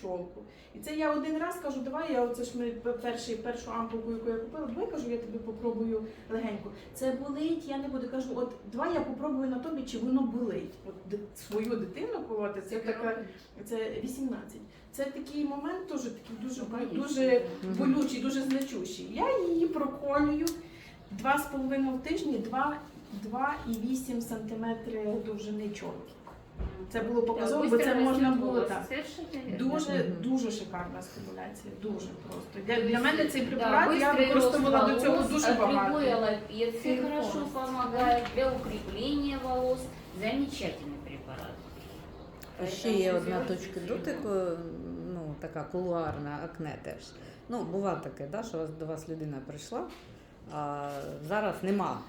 чолку. І це я один раз кажу, давай я оце ж ми перший, першу ампулку, яку я купила, давай кажу, я тобі попробую легенько. Це болить, я не буду. Кажу, от давай я попробую на тобі, чи воно болить. От свою дитину колоти, це така, це 18. Це такий момент теж такий дуже, дуже болючий, дуже значущий. Я її проколюю два з половиною в тижні, 2,8 сантиметри довжини чолки. Це було показово, бо це можна було так. Дуже Мгм. дуже шикарна стимуляція, дуже просто. Для, для есть, мене цей да, препарат я быстрый використовувала рост до цього волос, дуже от багато. любой аллопеции Синхроз. хорошо помогает, для укрепления волос. Замечательный препарат. Ще Поэтому є одна сделать точка действительно. дотику, ну така кулуарна акне теж. Ну, бува таке, да, що вас до вас людина прийшла, а зараз нема.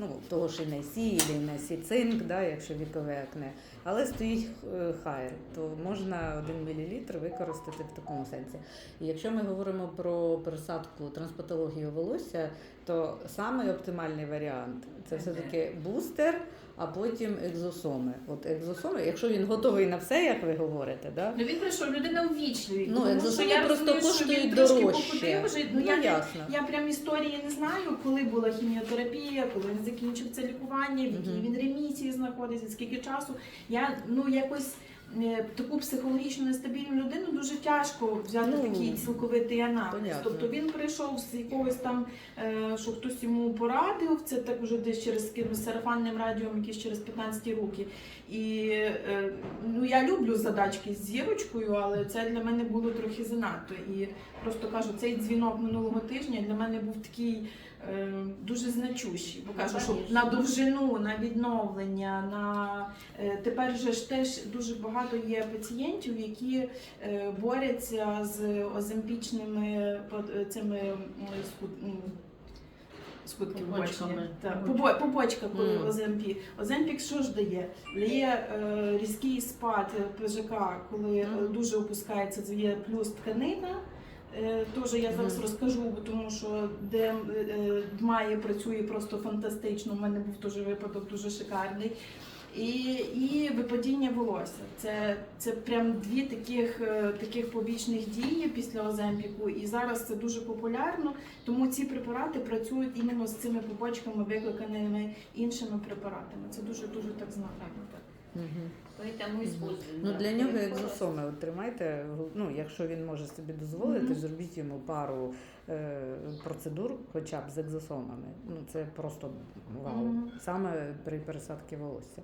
Ну, того ж і не сі, і не сі цинк, да, якщо вікове акне. Але стоїть е, хайр, то можна 1 мл використати в такому сенсі. І якщо ми говоримо про пересадку транспатологію волосся, то самий оптимальний варіант це все-таки бустер, а потім екзосоми. От екзосоми, якщо він готовий на все, як ви говорите, да? Ну він прийшов людина увічливі. Ну, що екзосоми я просто розумію, коштують дорожче. вже. Ну, Ну, я, ясно. я прям історії не знаю, коли була хіміотерапія, коли закінчив це лікування, в якій він ремісії знаходиться, скільки часу. Я ну якось. Е, Таку психологічно нестабільну людину дуже тяжко взяти Ну, такий цілковитий аналіз. понятно. Тобто він прийшов з якогось там, е, що хтось йому порадив, це так вже десь через сарафанним радіо, якісь через 15 роки. І е, ну я люблю задачки з зірочкою, але це для мене було трохи занадто. І просто кажу, цей дзвінок минулого тижня для мене був такий дуже значущий. Бо кажу, що на довжину, на відновлення, на тепер же ж теж дуже багато є пацієнтів, які е, борються з оземпічними е, цими м, скутки Побочками. Так, побочка, коли Мгм. Оземпі. Оземпік що ж дає? Дає е, різкий спад ПЖК, коли Мгм. дуже опускається, це є плюс тканина. Е, Теж я зараз Мгм. розкажу, тому що де е, Дмає працює просто фантастично. У мене був теж випадок дуже шикарний. І, і випадіння волосся. Це, це прям дві таких, е, таких побічних дії після Оземпіку. І зараз це дуже популярно, тому ці препарати працюють іменно з цими побочками, викликаними іншими препаратами. Це дуже дуже так знакомо. Поэтому используем. Ну да, для нього екзосоми от тримайте. Ну, якщо він може собі дозволити, Мгм. зробіть йому пару е, процедур, хоча б з екзосомами. Ну це просто вау. Мгм. Саме при пересадці волосся.